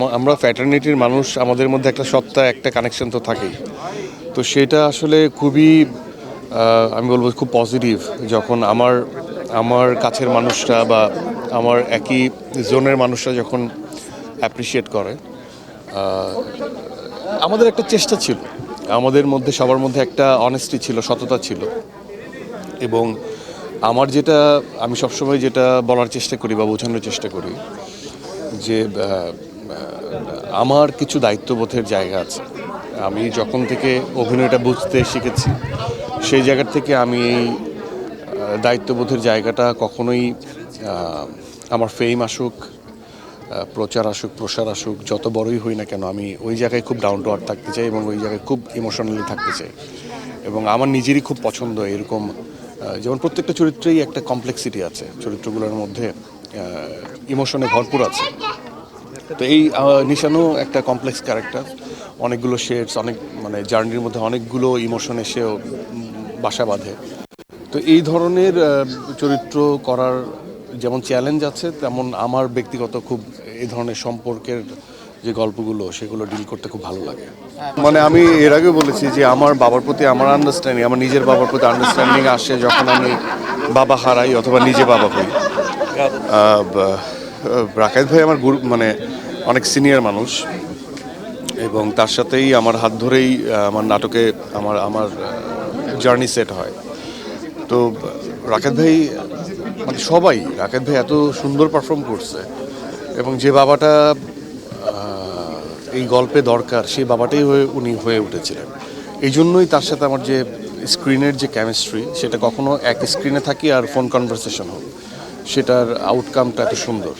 আম- আমরা ফ্যাটার্নিটির মানুষ, আমাদের মধ্যে একটা সত্তা, একটা কানেকশন তো থাকেই। তো সেটা আসলে খুবই আমি বলব খুব পজিটিভ যখন আমার আমার কাছের মানুষরা বা আমার একই জোনের মানুষরা যখন অ্যাপ্রিসিয়েট করে আমাদের একটা চেষ্টা ছিল। আমাদের মধ্যে, সবার মধ্যে একটা অনেস্টি ছিল, সততা ছিল। এবং আমার যেটা, আমি সবসময় যেটা বলার চেষ্টা করি বা বোঝানোর চেষ্টা করি, যে আমার কিছু দায়িত্ববোধের জায়গা আছে। আমি যখন থেকে অভিনয়টা বুঝতে শিখেছি, সেই জায়গা থেকে আমি এই দায়িত্ববোধের জায়গাটা কখনোই আমার ফেম আসুক প্রচার আসুক, প্রসার আসুক, যত বড়ই হই না কেন, আমি ওই জায়গায় খুব ডাউন টু আর্থ থাকতে চাই এবং ওই জায়গায় খুব ইমোশনালি থাকতে চাই। এবং আমার নিজেরই খুব পছন্দ এরকম যেমন প্রত্যেকটা চরিত্রেই একটা কমপ্লেক্সিটি আছে। চরিত্রগুলোর মধ্যে ইমোশনে ভরপুর আছে। তো এই আহ, নিশানও একটা কমপ্লেক্স ক্যারেক্টার অনেকগুলো শেডস অনেক মানে জার্নির মধ্যে অনেকগুলো ইমোশন এসেও বাসা বাঁধে। তো এই ধরনের চরিত্র করার যেমন চ্যালেঞ্জ আছে তেমন আমার ব্যক্তিগত খুব এই ধরনের সম্পর্কের যে গল্পগুলো সেগুলো ডিল করতে খুব ভালো লাগে। মানে আমি এর আগে বলেছি যে আমার বাবার প্রতি আমার আন্ডারস্ট্যান্ডিং আমার নিজের বাবার প্রতি আন্ডারস্ট্যান্ডিং আসে যখন আমি বাবা হারাই অথবা নিজে বাবা হই। আহ, ভাই আমার গুরু মানে অনেক সিনিয়র মানুষ এবং তার সাথেই আমার হাত ধরেই আমার নাটকে আমার আমার জার্নি সেট হয়। তো রাকেত ভাই মানে সবাই রাকেত ভাই এত সুন্দর পারফর্ম করছে এবং যে বাবাটা এই গল্পে দরকার সেই বাবাটাই হয়ে উনি হয়ে উঠেছিলেন। এই জন্যই তার সাথে আমার যে স্ক্রিনের যে কেমিস্ট্রি সেটা কখনো এক স্ক্রিনে থাকি আর ফোন কনভারসেশন হোক। সেটার আউটকামটা এত সুন্দর।